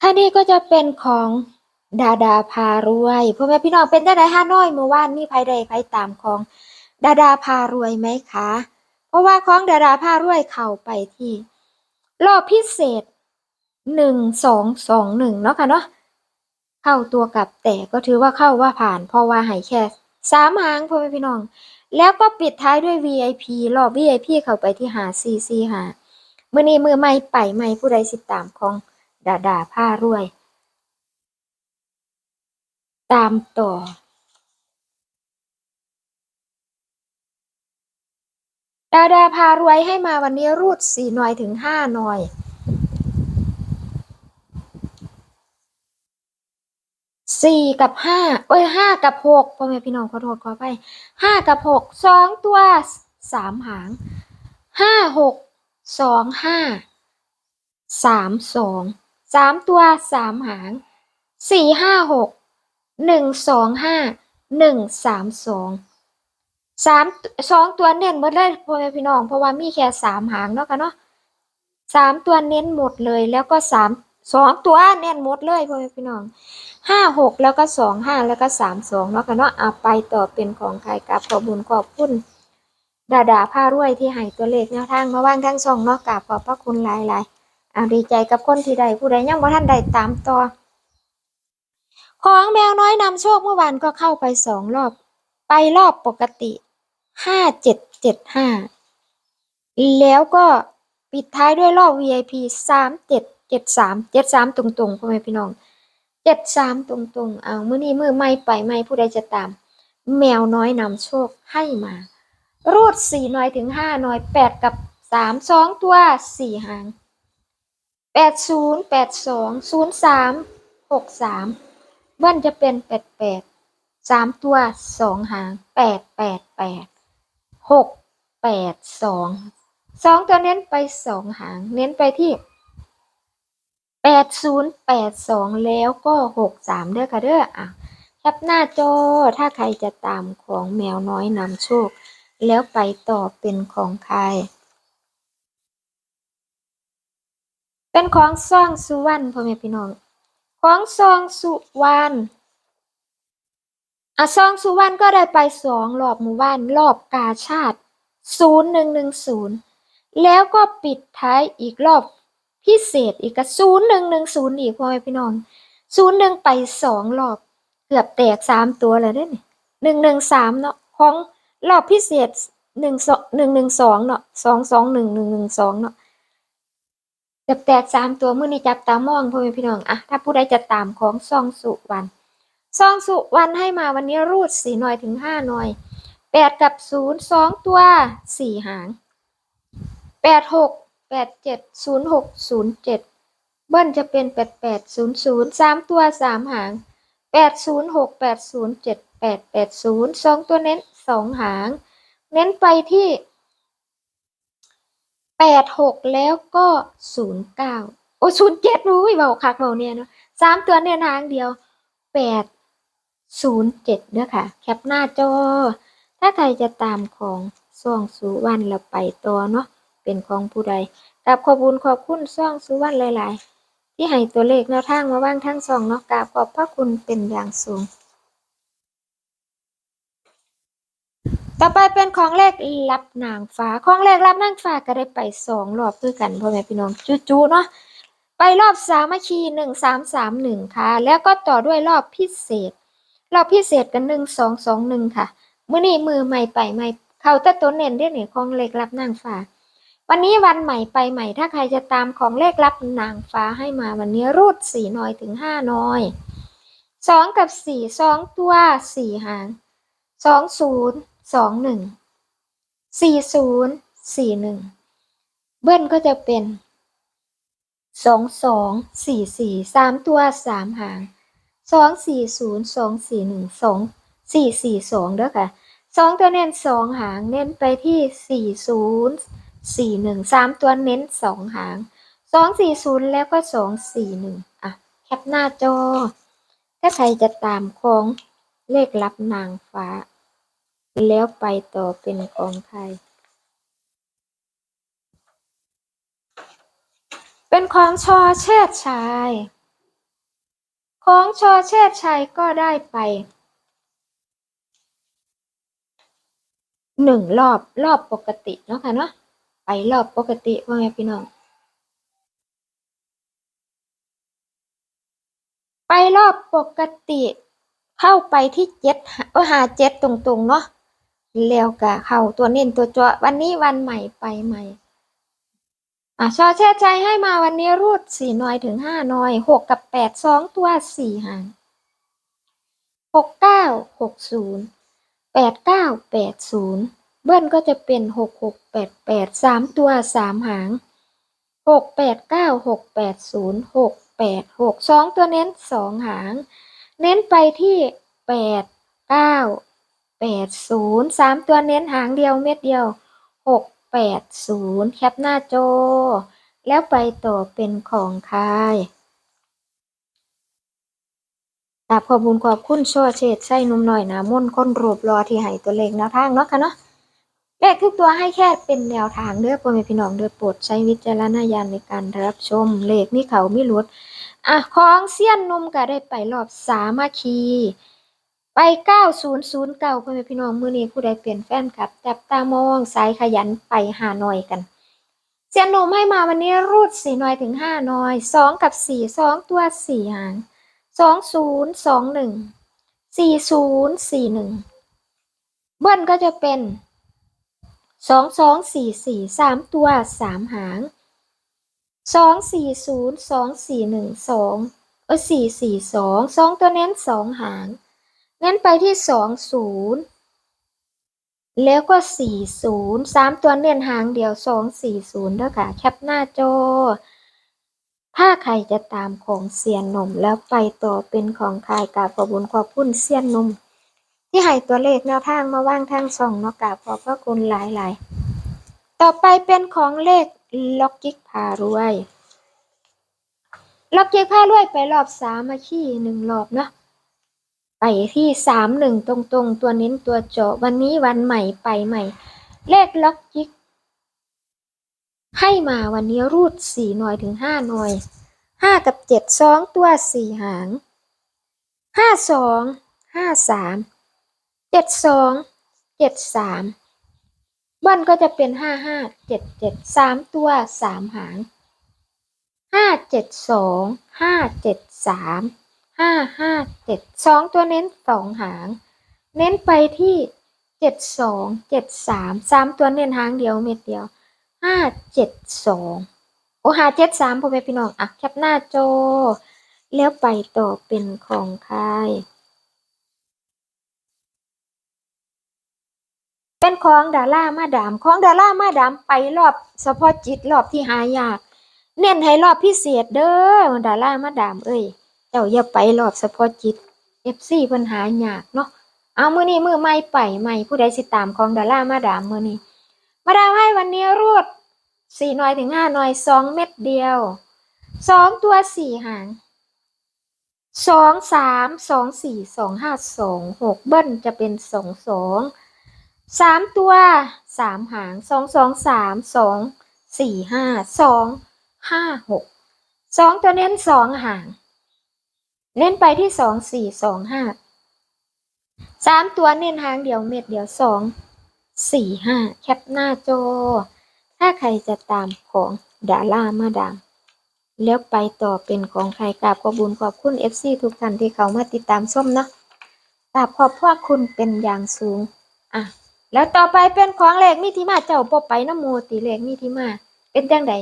ค่ะนี่ก็จะเป็นของดาดาพารวยพ่อแม่พี่น้องเป็นได้ไดห้าน้อยเมื่อวานมีใครใดใครตามของดาดาพารวยไหมคะ เพราะว่าของดาดาพารวยเข้าไปที่ รอบพิเศษหนึ่งสองสองหนึ่งเนาะค่ะเนาะเข้าตัวกลับแต่ก็ถือว่าเข้าว่าผ่าน เพราะว่าหายแค่สามหางพ่อแม่พี่น้อง แล้วก็ปิดท้ายด้วย VIP รอบ VIP เข้าไปที่หาซีซีหามื่อนี้มือไม่ไปไม่ผู้ใดสิตามของ ดาดาผ้ารวย ตามต่อ ดาดาพารวยให้มาวันนี้รูดสี่หน่อยถึงห้าหน่อยสี่กับห้าเอ้ยห้ากับหกพ่อแม่พี่น้องขอโทษขอไปห้ากับหกสองตัวสามหางห้าหกสองห้าสามสอง สามตัวสามหางสี่ห้าหกหนึ่งสองห้าหนึ่งสามสองสามสองตัวเน้นหมดเลยพ่อแม่พี่น้อง เพราะว่ามีแค่สามหางเนาะค่ะเนาะสามตัวเน้นหมดเลยแล้วก็สามสองตัวเน้นหมดเลยพ่อแม่พี่น้องห้าหกแล้วก็สองห้าแล้วก็สามสองเนาะค่ะเนาะเอาไปต่อเป็นของใครกับขอบุญขอบคุณดาดาผ้ารวยที่ให้ตัวเลขแนวทางมาว่างทั้งสองเนาะกราบขอบพระคุณหลายๆ เอาดีใจกับคนที่ใดผู้ใดยังบ่ท่านใดตามต่อ ของแมวน้อยนำโชคเมื่อวานก็เข้าไปสองรอบ ไปรอบปกติห้าเจ็ดเจ็ดห้าแล้วก็ปิดท้ายด้วยรอบ VIP สามเจ็ดเจ็ดสามเจ็ดสามตรงๆพ่อแม่พี่น้องเจ็ดสามตรงๆ เอามื้อนี้มือไม่ไปไม่ผู้ใดจะตาม แมวน้อยนำโชคให้มา รูดสี่น้อยถึงห้าน้อยแปดกับสามสองตัวสี่หาง แปดศูนย์แปดสองศูนย์สามหกสามเบิ้ลจะเป็นแปดแปดสามตัวสองหางแปดแปดแปดหกแปดสองสองตัวเน้นไปสองหาง เน้นไปที่แปดศูนย์แปดสองแล้วก็หกสามเด้อค่ะเด้ออะแคปหน้าจอถ้าใครจะตามของแมวน้อยนำโชค แล้วไปต่อเป็นของใคร เป็นของซองสุวรรณพ่อแม่พี่น้อง ของซองสุวรรณอะซองสุวรรณก็ได้ไปสองรอบหมู่บ้านรอบกาชาติศูนย์หนึ่งหนึ่งศูนย์แล้วก็ปิดท้ายอีกรอบพิเศษอีกก็ศูนย์หนึ่งหนึ่งศูนย์อีกพ่อแม่พี่น้องศูนย์หนึ่งไปสองรอบ เกือบแตกสามตัวเลยเด้เนี่ยหนึ่งหนึ่งสามเนาะของรอบพิเศษหนึ่งสองหนึ่งหนึ่งสองเนาะสองสองหนึ่งหนึ่งหนึ่งสองเนาะ เกือบแตกสามตัวมื่อนี้จับตามองพ่อแม่พี่น้องอะถ้าผู้ใดจะตามของซองสุวรรณซองสุวรรณให้มาวันนี้รูดสี่หน่อยถึงห้าหน่อยแปดกับศูนย์สองตัวสี่หางแปดหกแปดเจ็ดศูนย์หกศูนย์เจ็ดเบิ้ลจะเป็นแปดแปดศูนย์ศูนย์สามตัวสามหางแปดศูนย์หกแปดศูนย์เจ็ดแปดแปดศูนย์สองตัวเน้นสองหาง เน้นไปที่ แปดหกแล้วก็ศูนย์เก้าโอ้ศูนย์เจ็ดรู้ยเบาคักเบาเนี่ยเนาะสามตัวเน้นหางเดียวแปดศูนย์เจ็ดเด้อค่ะ แคปหน้าจอ ถ้าใครจะตามของส่วงสุวรรณเราไปต่อเนาะเป็นของผู้ใดกราบขอบคุญขอบคุณซ่องสุวรรณหลาย ๆ ที่ให้ตัวเลขแนวทางมาว่างทั้งสองเนาะกราบขอบพระคุณเป็นอย่างสูง ต่อไปเป็นของเลขรับนางฟ้า ของเลขรับนางฟ้าก็ได้ไปสองรอบคือกันพ่อแม่พี่น้องจู่ๆเนาะไปรอบสามัคคีหนึ่งสามสามหนึ่งค่ะ แล้วก็ต่อด้วยรอบพิเศษ รอบพิเศษกันหนึ่งสองสองหนึ่งค่ะมื้อนี้มือใหม่ไปใหม่เขาแต่ตัวเน้นได้เนี่ยของเลขรับนางฟ้า วันนี้วันใหม่ไปใหม่ ถ้าใครจะตามของเลขลับนางฟ้าให้มาวันนี้รูดสี่น้อยถึงห้าน้อยสองกับสี่สองตัวสี่หางสองศูนย์ สองหนึ่งสี่ศูนย์สี่หนึ่งเบิ้ลก็จะเป็นสองสองสี่สี่สามตัวสามหางสองสี่ศูนย์สองสี่หนึ่งสองสี่สี่สองเด้อค่ะสองตัวเน้นสองหางเน้นไปที่สี่ศูนย์สี่หนึ่งสามตัวเน้นสองหางสองสี่ศูนย์แล้วก็สองสี่หนึ่งอะแคปหน้าจอ ถ้าใครจะตามของเลขลับนางฟ้า แล้วไปต่อเป็นของใคร เป็นของชอเชิดชาย ของชอเชษชัยก็ได้ไปหนึ่งรอบรอบปกติเนาะค่ะเนาะไปรอบปกติพ่อแม่พี่น้อง ไปรอบปกติ เข้าไปที่เจ็ดเออหาเจ็ดตรงๆเนาะ แล้วก็เข้าตัวเน้นตัวจาะวันนี้วันใหม่ไปใหม่ อะชอแช่ใจให้มาวันนี้รูดสี่น่อยถึงห้าน่อยหกกับแปดสองตัวสี่หางหกเก้าหกศูนย์แปดเก้าแปดศูนย์เบิ้ลก็จะเป็นหกหกแปดแปดสามตัวสามหางหกแปดเก้าหกแปดศูนย์หกแปดหกสองตัวเน้นสองหาง เน้นไปที่แปดเก้า แปดศูนย์สามตัวเน้นหางเดียวเม็ดเดียวหกแปดศูนย์แคปหน้าจอ แล้วไปต่อเป็นของใครกราบขอบคุณขอบคุณชั่วเฉดใส่นุ่มหน่อยนะมุ่นคนรูปรอที่ให้ตัวเลขแนวทางเนาะค่ะเนาะเลขทุกตัวให้แค่เป็นแนวทางเด้อพ่อแม่พี่น้องเด้อโปรดใช้วิจารณญาณในการรับชมเลขมีเขามีหลุดอะของเซียนนุ่มก็ได้ไปรอบสามาคี ไป 9009พ่อแม่พี่น้องมื้อนี้ผู้ใดเปลี่ยนแฟนคลับจับตามองสายขยันไปหาหน่อยกันเซียนนุ่มให้มาวันนี้รูด4หน่อยถึง5หน่อย 2 กับ 4 2 ตัว 4 หาง 2021 4041 เบิ้ลก็จะเป็น 2244 3 ตัว 3 หางสองสี่ศูนย์สองสี่หนึ่งสองเออสี่สี่สองสองตัวเน้นสองหาง เน้นไปที่สองศูนย์แล้วก็สี่ศูนย์สามตัวเน้นหางเดียวสองสี่ศูนย์ด้วค่ะแคปหน้าจอ ถ้าใครจะตามของเซียนนมแล้วไปต่อเป็นของใครกาบขอบุญขอบคุณเซียนนมที่ให้ตัวเลขแนวทางมาว่างทางสองเนาะกาบขอบพระคุณหลายๆ ต่อไปเป็นของเลขล็อกกิกพารวยล็อกกิกพารวยไปรอบสามมาขี้หนึ่งรอบเนาะ ไปที่สามหนึ่งตรงๆ ตัวเน้นตัวเจาะวันนี้วันใหม่ไปใหม่ เลขล็อกกิก ให้มาวันนี้รูดสี่หน่อยถึงห้าหน่อยห้ากับเจ็ดสองตัวสี่หางห้าสองห้าสามเจ็ดสองเจ็ดสามบิ้ลก็จะเป็นห้าห้าเจ็ดเจ็ดสามตัวสามหางห้าเจ็ดสองห้าเจ็ดสาม ห้าห้าเจ็ดสองตัวเน้นสองหาง เน้นไปที่เจ็ดสองเจ็ดสามสามตัวเน้นหางเดียวเม็ดเดียวห้าเจ็ดสองโอหาเจ็ดสามพ่อแม่พี่น้องอะแคปหน้าจอแล้วไปต่อเป็นของใครเป็นของดารามาดามของดารามาดามไปรอบเฉพาะจิตรอบที่หายาก เน้นให้รอบพิเศษเด้อดารามาดามเอ้ย จ้าอย่าไปรอบเฉพาะจิต FC เพิ่นหายากเนาะเอามือนี้มือใหม่ไปใหม่ผู้ใดสิตามของดารามาดามมือนี้มาดามให้วันนี้รูด4หน่อยถึง5หน่อย2เม็ดเดียว2ตัว4หางสองสามสองสี่สองห้าสองหกเบิ้ลจะเป็นสองสองสามตัวสามหางสองสองสามสองสี่ห้าสองห้าหกสองตัวเน้นสองหาง เน้นไปที่สองสี่สองห้าสามตัวเน้นหางเดียวเม็ดเดียวสองสี่ห้าแคปหน้าจอ ถ้าใครจะตามของดารามาดาม แล้วไปต่อเป็นของใครกราบขอบุญขอบคุณ FC ทุกท่านที่เขามาติดตามส้มเนาะกราบขอบพระคุณเป็นอย่างสูง อะ แล้วต่อไปเป็นของเลขมีที่มาเจ้าปอไปน้ำโมติเลขมีที่มา เป็นจังใด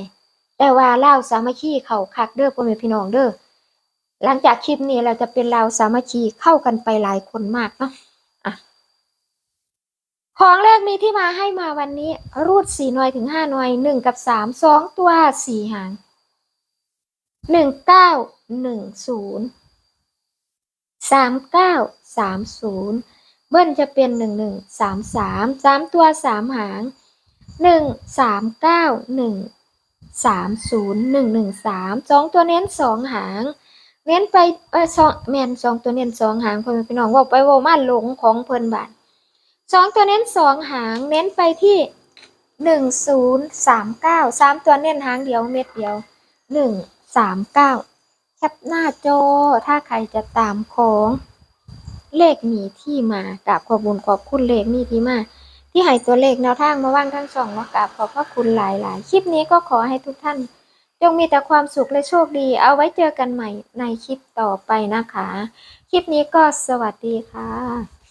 แต่ว่าเล่าสามัคคีเขาคักเด้อพ่อแม่พี่น้องเด้อ หลังจากคลิปนี้เราจะเป็นลาสามัคคีเข้ากันไปหลายคนมากเนาะอะของเลขมีที่มาให้มาวันนี้ รูดสี่หน่วยถึงห้าหน่วยหนึ่งกับสามสองตัวสี่หางหนึ่งเก้าหนึ่งศูนย์สามเก้าสามศูนย์เบิ้ลจะเป็นหนึ่งหนึ่งสามสามสามตัวสามหางหนึ่งสามเก้าหนึ่งสามศูนย์หนึ่งหนึ่งสามสองตัวเน้นสองหาง เน้นไปเออสองแมนสองตัวเน้นสองหางเพื่อนพี่น้องว่าไปว่ามาหลงของเพิ่นบาทสองตัวเน้นสองหาง เน้นไปที่หนึ่งศูนย์สามเก้าสามตัวเน้นหางเดียวเม็ดเดียวหนึ่งสามเก้าแคปหน้าจอถ้าใครจะตามของเลขมีที่มากับขอบุญขอบคุณเลขมีที่มาที่ให้ตัวเลขแนวทางมาว่างทั้งสองเนาะกับขอบพระคุณหลายๆ คลิปนี้ก็ขอให้ทุกท่าน จงมีแต่ความสุขและโชคดี เอาไว้เจอกันใหม่ในคลิปต่อไปนะคะ คลิปนี้ก็สวัสดีค่ะ